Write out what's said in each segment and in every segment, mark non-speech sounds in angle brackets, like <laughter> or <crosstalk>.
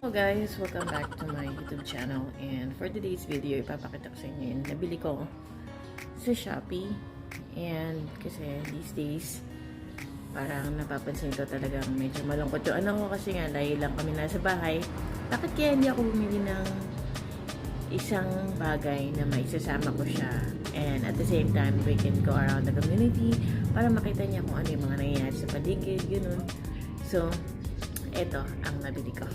Hello guys, welcome back to my YouTube channel. And for today's video, ipapakita ko sa inyo yung nabili ko sa Shopee. And kasi these days parang napapansin ko talagang medyo malungkot yung anak ko kasi nga dahil lang kami nasa bahay. Bakit kaya hindi ako bumili ng isang bagay na maisasama ko siya? And at the same time we can go around the community para makita niya kung ano yung mga nangyayari sa paligid, ganun. So, eto ang nabili ko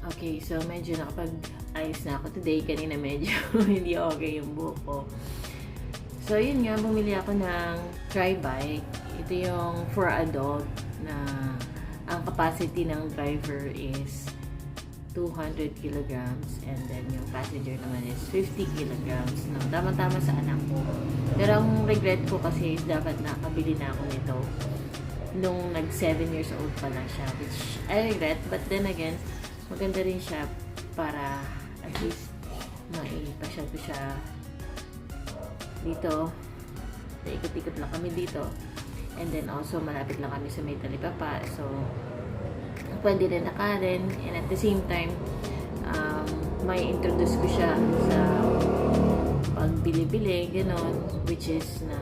Okay, so medyo nakapag-ayos na ako today. Kanina medyo <laughs> hindi okay yung buhok ko. So, yun nga, bumili ako ng tri-bike. Ito yung for adult na ang capacity ng driver is 200 kilograms and then yung passenger naman is 50 kilograms. No, tama-tama sa anak ko. Pero ang regret ko kasi is dapat nakabili na ako nito nung nag 7 years old pa lang siya which I regret but then again maganda rin siya para at least maipasyal ko siya dito ikot-ikot lang kami dito. And then also malapit lang kami sa may talipapa. So pwede rin nakarin. And at the same time um, may introduce ko siya sa pagbili-bili ganon which is na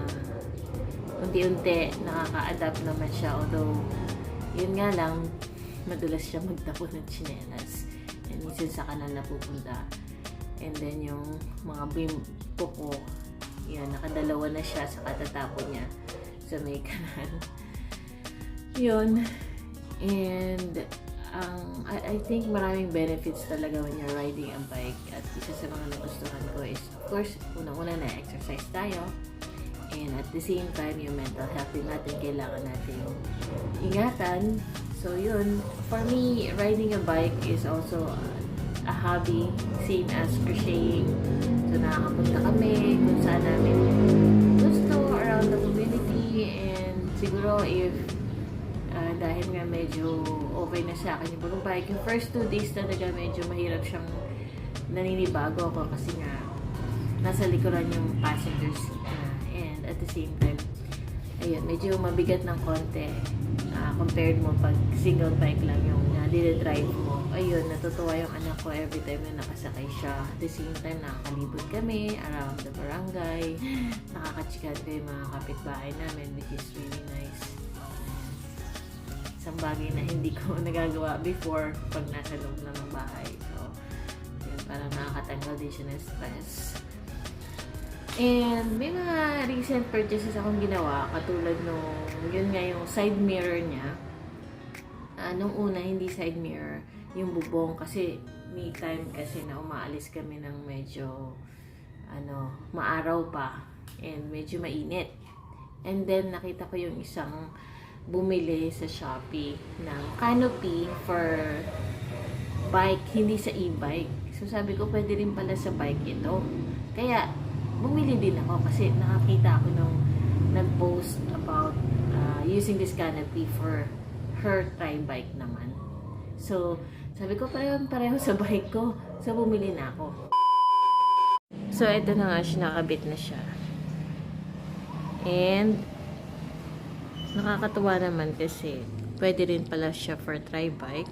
unti-unti nakaka-adapt naman siya. Although yun nga lang madulas siya magtapon ng chinelas. And minsan sa kanan na pupunta and then yung mga bimpo ko yan, nakadalawa na siya sa katatapon niya sa may kanan. Yun. And ang I, I think maraming benefits talaga when you're riding a bike. At isa sa mga nagustuhan ko is of course unang-una na exercise tayo. And at the same time yung mental health din natin kailangan natin ingatan so yun. For me riding a bike is also a hobby same as crocheting. So nakakapunta kami kung saan namin gusto around the community. And siguro if ah, dahil nga medyo okay na sa akin yung pagbabike yung first two days talaga medyo mahirap siyang naninibago ako kasi nga nasa likuran yung passenger seat na and at the same time ayun, medyo mabigat ng konti ah, compared mo pag single bike lang yung uh, drive mo. Ayun, natutuwa yung anak ko every time na nakasakay siya. At the same time nakakalibot kami around the barangay. Nakakachikan ko yung mga kapitbahay namin which is really nice. Isang bagay na hindi ko <laughs> nagagawa before pag nasa loob ng bahay. So yun, parang nakakatanggal din siya ng stress And may mga recent purchases akong ginawa katulad nung yun nga yung side mirror niya. Ah, nung una hindi side mirror, yung bubong kasi may time kasi na umaalis kami ng medyo ano, maaraw pa and medyo mainit. And then nakita ko yung isang bumili sa Shopee ng canopy for bike, hindi sa e-bike. So sabi ko pwede rin pala sa bike ito. Kaya bumili din ako kasi nakakita ako nung nag-post about uh, using this canopy for her tri-bike naman. So, sabi ko pareho, pareho sa bike ko. So, bumili na ako. So, ito na nga siya, nakabit na siya. And, nakakatuwa naman kasi pwede rin pala siya for tri-bike.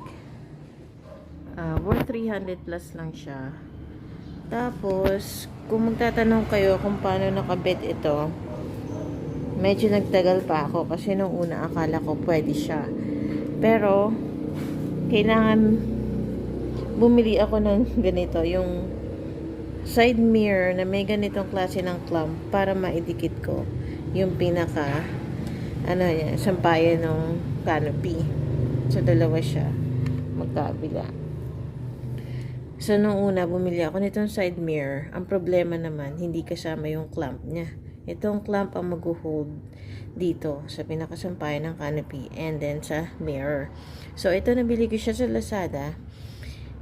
Uh, worth 300 plus lang siya. Tapos, kung magtatanong kayo kung paano nakabit ito, medyo nagtagal pa ako kasi nung una akala ko pwede siya. Pero, kailangan bumili ako ng <laughs> ganito, yung side mirror na may ganitong klase ng clamp para maidikit ko yung pinaka ano yan, sampayan ng canopy. So, dalawa siya magkabila. So, nung una, bumili ako nitong side mirror. Ang problema naman, hindi kasama yung clamp niya. Itong clamp ang mag-hold dito sa pinakasampayan ng canopy and then sa mirror. So, ito nabili ko siya sa Lazada.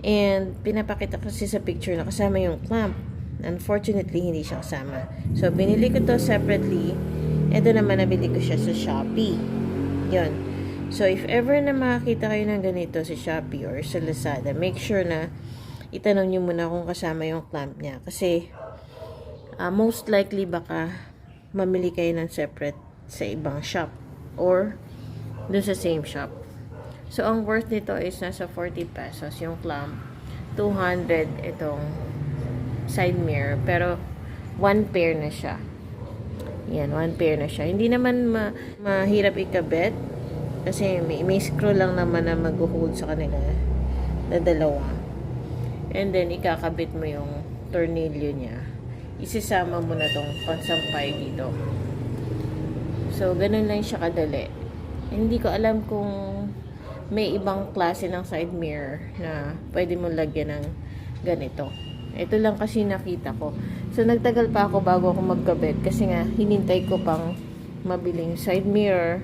And, pinapakita kasi sa picture na kasama yung clamp. Unfortunately, hindi siya kasama. So, binili ko to separately. Ito naman, nabili ko siya sa Shopee. Yun. So, if ever na makakita kayo ng ganito sa Shopee or sa Lazada, make sure na itanong nyo muna kung kasama yung clamp niya. Kasi, ah, most likely baka mamili kayo ng separate sa ibang shop or dun sa same shop. So, ang worth nito is nasa 40 pesos yung clamp. 200 itong side mirror. Pero, one pair na siya. Yan, one pair na siya. Hindi naman ma mahirap ikabit. Kasi may, may screw lang naman na mag-hold sa kanila. Na dalawa. And then, ikakabit mo yung tornilyo niya. Isisama mo na tong pansampay dito. So, ganun lang siya kadali. Hindi ko alam kung may ibang klase ng side mirror na pwede mo lagyan ng ganito. Ito lang kasi nakita ko. So, nagtagal pa ako bago ako magkabit kasi nga, hinintay ko pang mabiling side mirror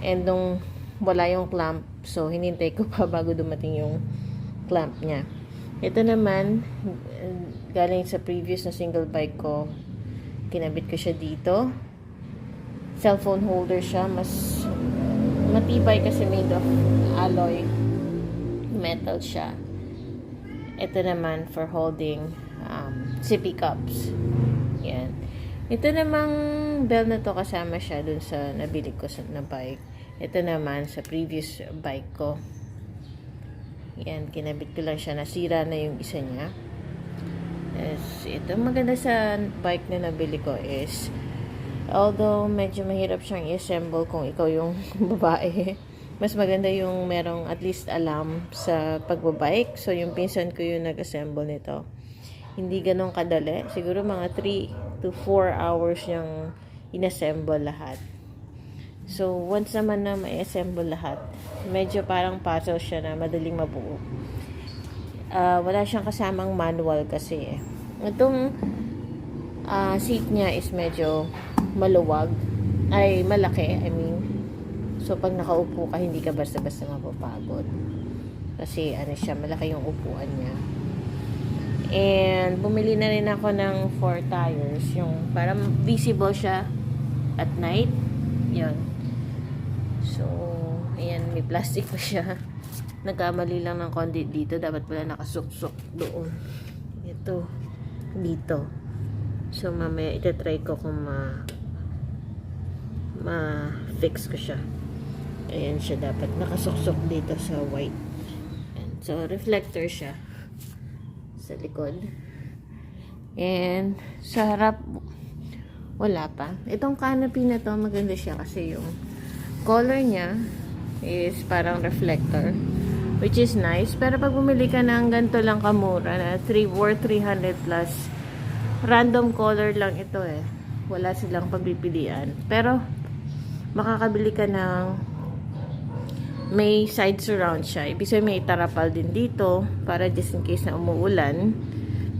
and nung wala yung clamp, so hinintay ko pa bago dumating yung clamp niya. Ito naman, galing sa previous na single bike ko, kinabit ko siya dito. Cellphone holder siya, mas matibay kasi made of alloy metal siya. Ito naman for holding um, sippy cups. Yan. Ito namang bell na to kasama siya dun sa nabili ko sa, na bike. Ito naman sa previous bike ko. Yan, kinabit ko lang siya. Nasira na yung isa niya. Yes, ito maganda sa bike na nabili ko is although medyo mahirap siyang i-assemble kung ikaw yung <laughs> babae mas maganda yung merong at least alam sa pagbabike so yung pinsan ko yung nag-assemble nito hindi ganun kadali siguro mga 3 to 4 hours yung inassemble lahat so once naman na ma-assemble lahat medyo parang puzzle siya na madaling mabuo uh, wala siyang kasamang manual kasi eh. Itong uh, seat niya is medyo maluwag. Ay, malaki, I mean. So, pag nakaupo ka, hindi ka basta-basta mapapagod. Kasi, ano siya, malaki yung upuan niya. And, bumili na rin ako ng four tires. Yung, parang visible siya at night. Yun. So, ayan, may plastic pa siya. <laughs> Nagkamali lang ng konti dito. Dapat pala nakasuksok doon. Ito. Dito. So, mamaya itatry ko kung ma ma-fix ko siya. Ayan siya dapat. Nakasuksok dito sa white. Ayan. So, reflector siya. Sa likod. And, sa harap, wala pa. Itong canopy na to, maganda siya kasi yung color niya is parang reflector which is nice. Pero pag bumili ka ng ganito lang kamura na 3 worth 300 plus random color lang ito eh. Wala silang pagpipilian. Pero makakabili ka ng may side surround siya. Ibig sabihin may tarapal din dito para just in case na umuulan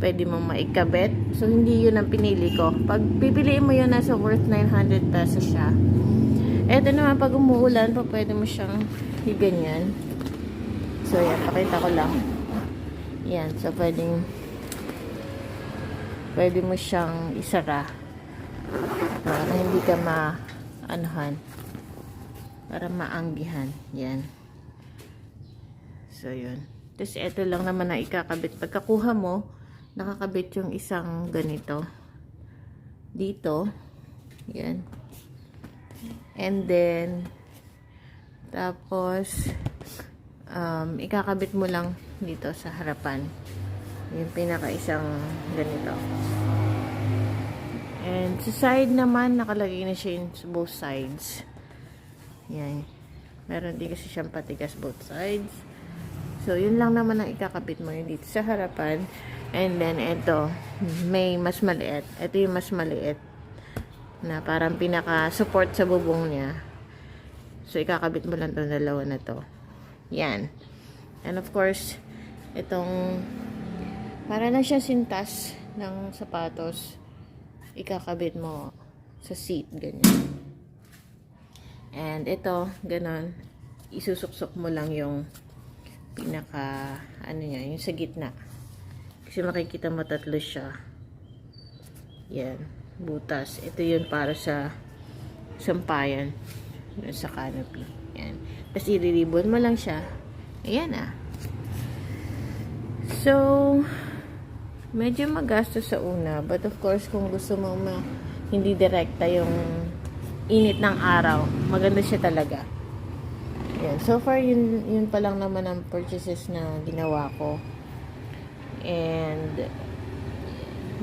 pwede mo maikabit. So, hindi yun ang pinili ko. Pag pipiliin mo yun, nasa worth 900 pesos siya. Eto naman, pag umuulan, pa pwede mo siyang higanyan. So, yan. Pakita ko lang. Yan. So, pwedeng pwede mo siyang isara. Para hindi ka ma anuhan. Para maanggihan. Yan. So, yun. Tapos, ito lang naman na ikakabit. Pagkakuha mo, nakakabit yung isang ganito. Dito. Yan. And then, tapos, um, ikakabit mo lang dito sa harapan. Yung pinaka isang ganito. And sa side naman, nakalagay na siya yung both sides. Yan. Meron din kasi siyang patigas both sides. So, yun lang naman ang ikakabit mo yung dito sa harapan. And then, ito, may mas maliit. Ito yung mas maliit na parang pinaka-support sa bubong niya. So, ikakabit mo lang itong dalawa na to. Yan. And of course, itong para na siya sintas ng sapatos, ikakabit mo sa seat, ganyan. And ito, ganon, isusuksok mo lang yung pinaka, ano niya, yung sa gitna. Kasi makikita mo tatlo siya. Yan, butas. Ito yun para sa sampayan sa canopy. Yan. Tapos i-ribbon mo lang siya. Ayan ah. So, medyo magastos sa una. But of course, kung gusto mo ma hindi direkta yung init ng araw. Maganda siya talaga. Yan. So far, yun, yun pa lang naman ang purchases na ginawa ko. And,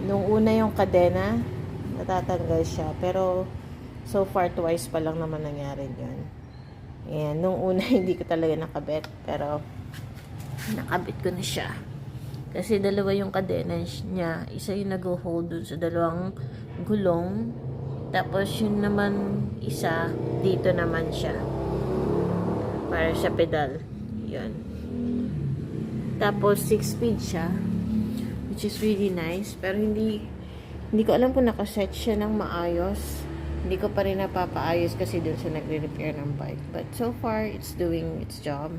nung una yung kadena, natatanggal siya. Pero, so far, twice pa lang naman nangyari yun. And, nung una, <laughs> hindi ko talaga nakabit. Pero, nakabit ko na siya. Kasi dalawa yung kadena niya. Isa yung nag-hold dun sa dalawang gulong. Tapos yun naman isa, dito naman siya. Para sa pedal. Yun. Tapos 6 speed siya. Which is really nice. Pero hindi, hindi ko alam kung nakaset siya ng maayos. Hindi ko pa rin napapaayos kasi dun sa nagre-repair ng bike. But so far, it's doing its job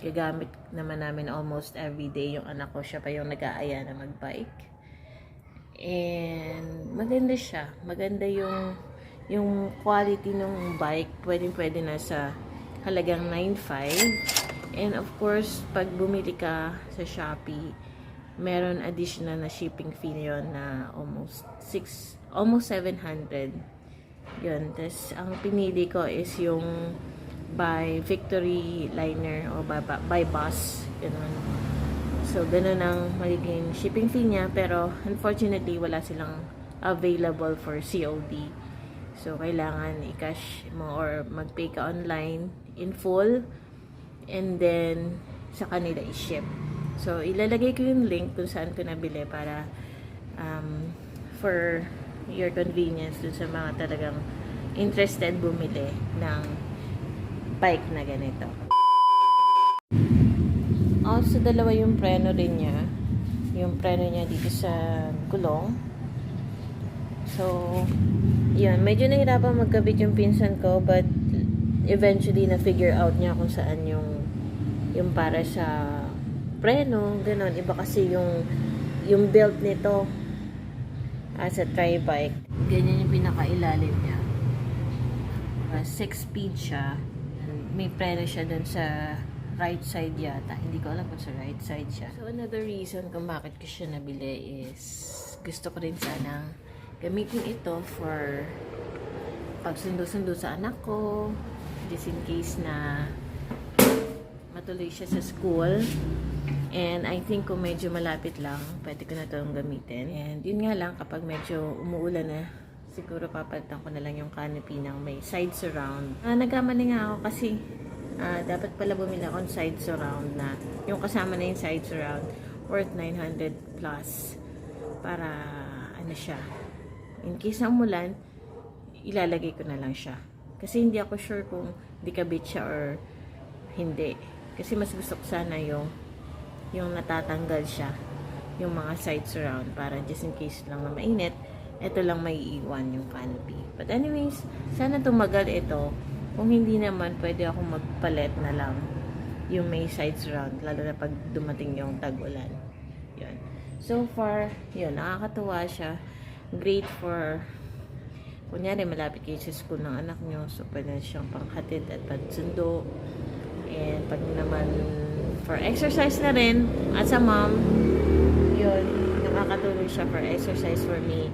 gagamit naman namin almost every day yung anak ko. Siya pa yung nag-aaya na magbike. And maganda siya. Maganda yung yung quality ng bike. Pwedeng pwede na sa halagang 9.5. And of course, pag bumili ka sa Shopee, meron additional na shipping fee yun na almost 6, almost 700. Yun. Tapos, ang pinili ko is yung by Victory Liner o by, by bus. Ganun. So, ganun ang magiging shipping fee niya. Pero, unfortunately, wala silang available for COD. So, kailangan i-cash mo or mag-pay ka online in full. And then, sa kanila i-ship. So, ilalagay ko yung link kung saan ko nabili para um, for your convenience dun sa mga talagang interested bumili ng bike na ganito. Also, dalawa yung preno rin niya. Yung preno niya dito sa gulong. So, yun. Medyo nahirapan magkabit yung pinsan ko, but eventually na-figure out niya kung saan yung yung para sa preno, ganun. Iba kasi yung yung build nito as a tri-bike. Ganyan yung pinakailalim niya. Uh, six speed siya may preno siya dun sa right side yata. Hindi ko alam kung sa right side siya. So, another reason kung bakit ko siya nabili is gusto ko rin sanang gamitin ito for pagsundo-sundo sa anak ko. Just in case na matuloy siya sa school. And I think kung medyo malapit lang, pwede ko na itong gamitin. And yun nga lang, kapag medyo umuulan na, siguro papalitan ko na lang yung canopy ng may side surround. Uh, nagkamali nga ako kasi uh, dapat pala bumili ako ng side surround na yung kasama na yung side surround worth 900 plus para ano siya in case ng umulan ilalagay ko na lang siya kasi hindi ako sure kung di siya or hindi kasi mas gusto ko sana yung yung natatanggal siya yung mga side surround para just in case lang na mainit ito lang may iwan yung canopy. But anyways, sana tumagal ito. Kung hindi naman, pwede akong magpalit na lang yung may side surround, lalo na pag dumating yung tag-ulan. Yun. So far, yun, nakakatuwa siya. Great for, kunyari, malapit kayo sa school ng anak nyo, so pwede siyang panghatid at pagsundo. And pag naman, for exercise na rin, as a mom, yun, nakakatulong siya for exercise for me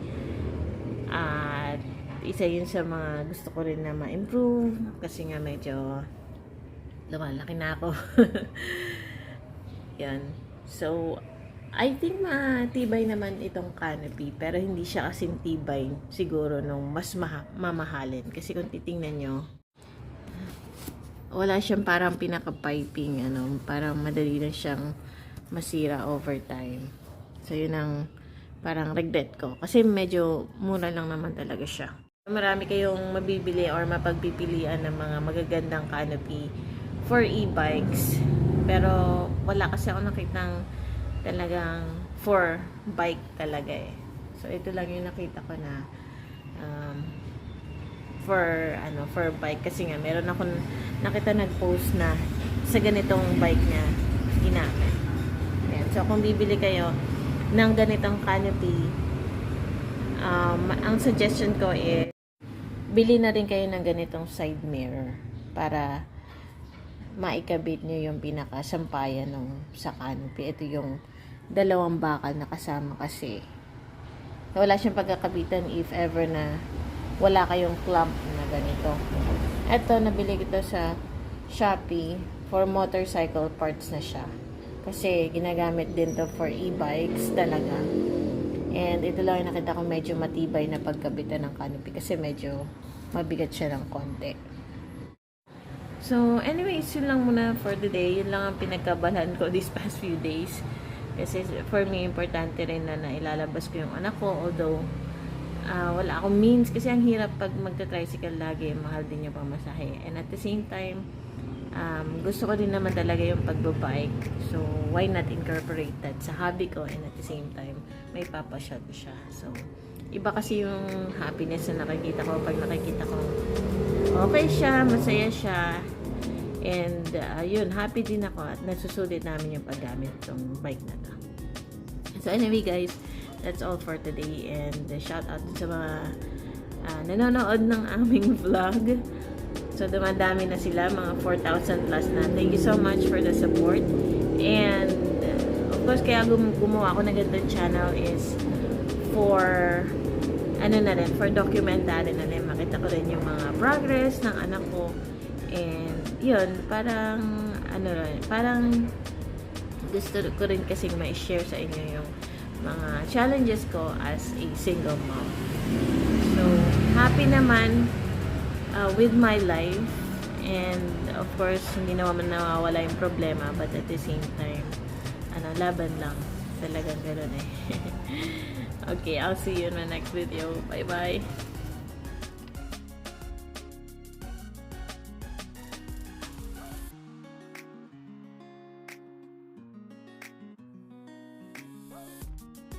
at isa yun sa mga gusto ko rin na ma-improve kasi nga medyo lumalaki na ako. <laughs> yan. So, I think matibay naman itong canopy pero hindi siya kasing tibay siguro nung mas maha- mamahalin. Kasi kung titingnan nyo, wala siyang parang pinaka-piping, ano, parang madali na siyang masira over time. So, yun ang parang regret ko. Kasi medyo mura lang naman talaga siya. Marami kayong mabibili or mapagpipilian ng mga magagandang canopy for e-bikes. Pero wala kasi ako nakitang talagang for bike talaga eh. So ito lang yung nakita ko na um, for ano for bike kasi nga meron ako nakita nag-post na sa ganitong bike na ginamit. Ayan. So kung bibili kayo ng ganitong canopy, um, ang suggestion ko is bili na rin kayo ng ganitong side mirror para maikabit nyo yung pinakasampayan ng sa canopy. Ito yung dalawang bakal na kasama kasi wala siyang pagkakabitan if ever na wala kayong clamp na ganito. Ito, nabili ko sa Shopee for motorcycle parts na siya. Kasi ginagamit din to for e-bikes talaga. And ito lang yung nakita ko medyo matibay na pagkabitan ng canopy kasi medyo mabigat siya ng konti. So, anyways, yun lang muna for the day. Yun lang ang pinagkabalan ko these past few days. Kasi for me, importante rin na nailalabas ko yung anak ko. Although, ah, wala akong means. Kasi ang hirap pag magta-tricycle lagi. Mahal din yung pamasahe. And at the same time, um, gusto ko din naman talaga yung pagbabike. So, why not incorporate that sa hobby ko and at the same time, may papasyal siya. So, iba kasi yung happiness na nakikita ko pag nakikita ko okay siya, masaya siya, and uh, yun, happy din ako at nasusulit namin yung paggamit ng bike na to. So anyway guys, that's all for today and shout out sa mga uh, nanonood ng <laughs> aming vlog. So dumadami na sila, mga 4,000 plus na. Thank you so much for the support. And of course, kaya gum- gumawa ako ng ganitong channel is for ano na rin, for documentary na rin. Makita ko rin yung mga progress ng anak ko. And yun, parang ano rin, parang gusto ko rin kasing ma-share sa inyo yung mga challenges ko as a single mom. So, happy naman uh, with my life. And of course, hindi naman nawawala yung problema. But at the same time, ano, laban lang. Talagang gano'n eh. <laughs> okay, I'll see you in my next video. Bye-bye. Oh.